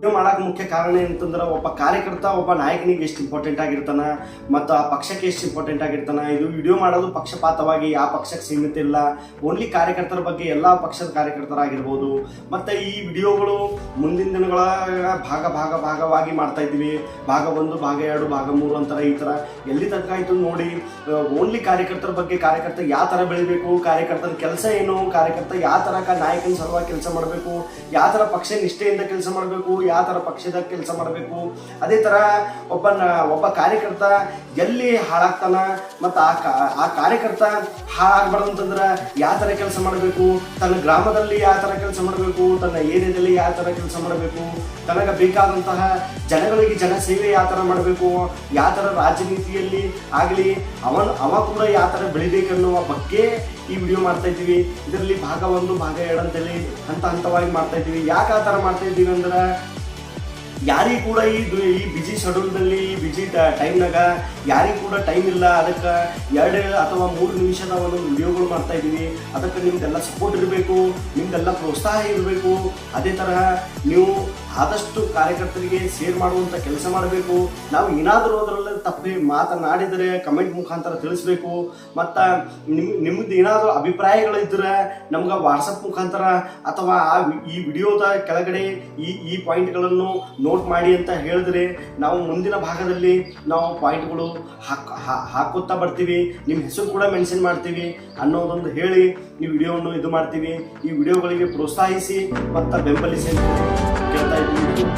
Video ಮಾಡೋಕೆ ಮುಖ್ಯ ಕಾರಣ ಏನಂತಂದ್ರೆ ಒಬ್ಬ ಕಾರ್ಯಕರ್ತ, ಒಬ್ಬ ನಾಯಕನಿಗೆ ಎಷ್ಟು ಇಂಪಾರ್ಟೆಂಟ್ ಆಗಿರ್ತಾನೆ, ಮತ್ತು ಆ ಪಕ್ಷಕ್ಕೆ ಎಷ್ಟು ಇಂಪಾರ್ಟೆಂಟ್ ಆಗಿರ್ತಾನೆ, ಇದು ವಿಡಿಯೋ ಮಾಡೋದು ಪಕ್ಷಪಾತವಾಗಿ, ಆ ಪಕ್ಷಕ್ಕೆ ಸೀಮಿತ ಇಲ್ಲ. ಓನ್ಲಿ ಕಾರ್ಯಕರ್ತರ ಬಗ್ಗೆ ಎಲ್ಲ ಪಕ್ಷದ ಕಾರ್ಯಕರ್ತರಾಗಿರ್ಬೋದು. ಮತ್ತು ಈ ವಿಡಿಯೋಗಳು ಮುಂದಿನ ದಿನಗಳ ಭಾಗ ಭಾಗ, ಭಾಗವಾಗಿ ಮಾಡ್ತಾ ಇದ್ದೀವಿ. ಭಾಗ ಒಂದು, ಭಾಗ ಎರಡು, ಭಾಗ ಮೂರು ಅಂತಾರೆ ಈ ಥರ ಎಲ್ಲಿ ತನಕ ಆಯಿತು ನೋಡಿ ಓನ್ಲಿ ಕಾರ್ಯಕರ್ತರ ಬಗ್ಗೆ ಕಾರ್ಯಕರ್ತ ಯಾವ ಥರ ಬೆಳಿಬೇಕು, ಕಾರ್ಯಕರ್ತರ ಕೆಲಸ ಏನು, ಕಾರ್ಯಕರ್ತ ಯಾವ ಥರ ನಾಯಕನ ಸಲುವಾಗಿ ಕೆಲಸ ಮಾಡಬೇಕು, ಯಾವ ಥರ ಪಕ್ಷ ನಿಷ್ಠೆಯಿಂದ ಕೆಲಸ ಮಾಡಬೇಕು ಯಾವ ಥರ ಪಕ್ಷದ ಕೆಲಸ ಮಾಡಬೇಕು? ಅದೇ ಥರ ಒಬ್ಬ ಒಬ್ಬ ಕಾರ್ಯಕರ್ತ ಎಲ್ಲಿ ಹಾಳಾಗ್ತಾನ ಮತ್ತು ಆ ಕಾ, ಆ ಕಾರ್ಯಕರ್ತ ಹಾಳಾಗ್ಬಾರ್ದಂತಂದ್ರೆ ಯಾವ ಥರ ಕೆಲಸ ಮಾಡಬೇಕು? ತನ್ನ ಗ್ರಾಮದಲ್ಲಿ ಯಾವ ಥರ ಕೆಲಸ ಮಾಡಬೇಕು? ತನ್ನ ಏರಿಯಾದಲ್ಲಿ ಯಾವ ಥರ ಕೆಲಸ ಮಾಡಬೇಕು? ತನಗೆ ಬೇಕಾದಂತಹ ಜನಗಳಿಗೆ ಜನ ಸೇವೆ ಯಾವ ಥರ ಮಾಡಬೇಕು? ಯಾವ ಥರ ರಾಜನೀತಿಯಲ್ಲಿ ಆಗಲಿ ಅವನ್, ಅವ ಕೂಡ ಯಾವ ಥರ ಬೆಳಿಬೇಕನ್ನುವ ಬಗ್ಗೆ ಈ ವಿಡಿಯೋ ಮಾಡ್ತಾ ಇದ್ದೀವಿ. ಇದರಲ್ಲಿ ಭಾಗ ಒಂದು, ಭಾಗ ಎರಡು ಅಂತೇಳಿ ಹಂತ ಹಂತವಾಗಿ ಮಾಡ್ತಾ ಇದ್ದೀವಿ. ಯಾಕೆ ಆ ಥರ ಮಾಡ್ತಾ ಇದ್ದೀವಿ ಅಂದ್ರೆ ಯಾರಿಗೂ ಕೂಡ ಈ ಬಿಜಿ ಶೆಡ್ಯೂಲ್ನಲ್ಲಿ ಈ ಬಿಜಿ ಟೈಮ್ನಾಗ ಯಾರಿಗೂ ಕೂಡ ಟೈಮ್ ಇಲ್ಲ. ಅದಕ್ಕೆ ಎರಡು ಅಥವಾ ಮೂರು ನಿಮಿಷದ ಒಂದು ವಿಡಿಯೋಗಳು ಮಾಡ್ತಾ ಇದ್ದೀವಿ. ಅದಕ್ಕೆ ನಿಮ್ದೆಲ್ಲ ಸಪೋರ್ಟ್ ಇರಬೇಕು, ನಿಮ್ದೆಲ್ಲ ಪ್ರೋತ್ಸಾಹ ಇರಬೇಕು. ಅದೇ ತರಹ ನೀವು ಆದಷ್ಟು ಕಾರ್ಯಕರ್ತರಿಗೆ ಶೇರ್ ಮಾಡುವಂಥ ಕೆಲಸ ಮಾಡಬೇಕು. ನಾವು ಏನಾದರೂ ಅದರಲ್ಲಿ ತಪ್ಪಿ ಮಾತನಾಡಿದರೆ ಕಮೆಂಟ್ ಮುಖಾಂತರ ತಿಳಿಸ್ಬೇಕು. ಮತ್ತು ನಿಮ್ ನಿಮ್ದು ಏನಾದರೂ ಅಭಿಪ್ರಾಯಗಳಿದ್ದರೆ ನಮ್ಗೆ ವಾಟ್ಸಪ್ ಮುಖಾಂತರ ಅಥವಾ ಆ ಈ ವಿಡಿಯೋದ ಕೆಳಗಡೆ ಈ ಈ ಪಾಯಿಂಟ್ಗಳನ್ನು ನೋಟ್ ಮಾಡಿ ಅಂತ ಹೇಳಿದ್ರೆ ನಾವು ಮುಂದಿನ ಭಾಗದಲ್ಲಿ ನಾವು ಪಾಯಿಂಟ್ಗಳು ಹಾಕ್ ಹಾಕುತ್ತಾ ಬರ್ತೀವಿ. ನಿಮ್ಮ ಹೆಸರು ಕೂಡ ಮೆನ್ಷನ್ ಮಾಡ್ತೀವಿ ಅನ್ನೋದೊಂದು ಹೇಳಿ ಈ ವಿಡಿಯೋವನ್ನು ಇದು ಮಾಡ್ತೀವಿ. ಈ ವಿಡಿಯೋಗಳಿಗೆ ಪ್ರೋತ್ಸಾಹಿಸಿ ಮತ್ತು ಬೆಂಬಲಿಸಿ ಕೇಳ್ತಾ ಇದ್ದೀನಿ.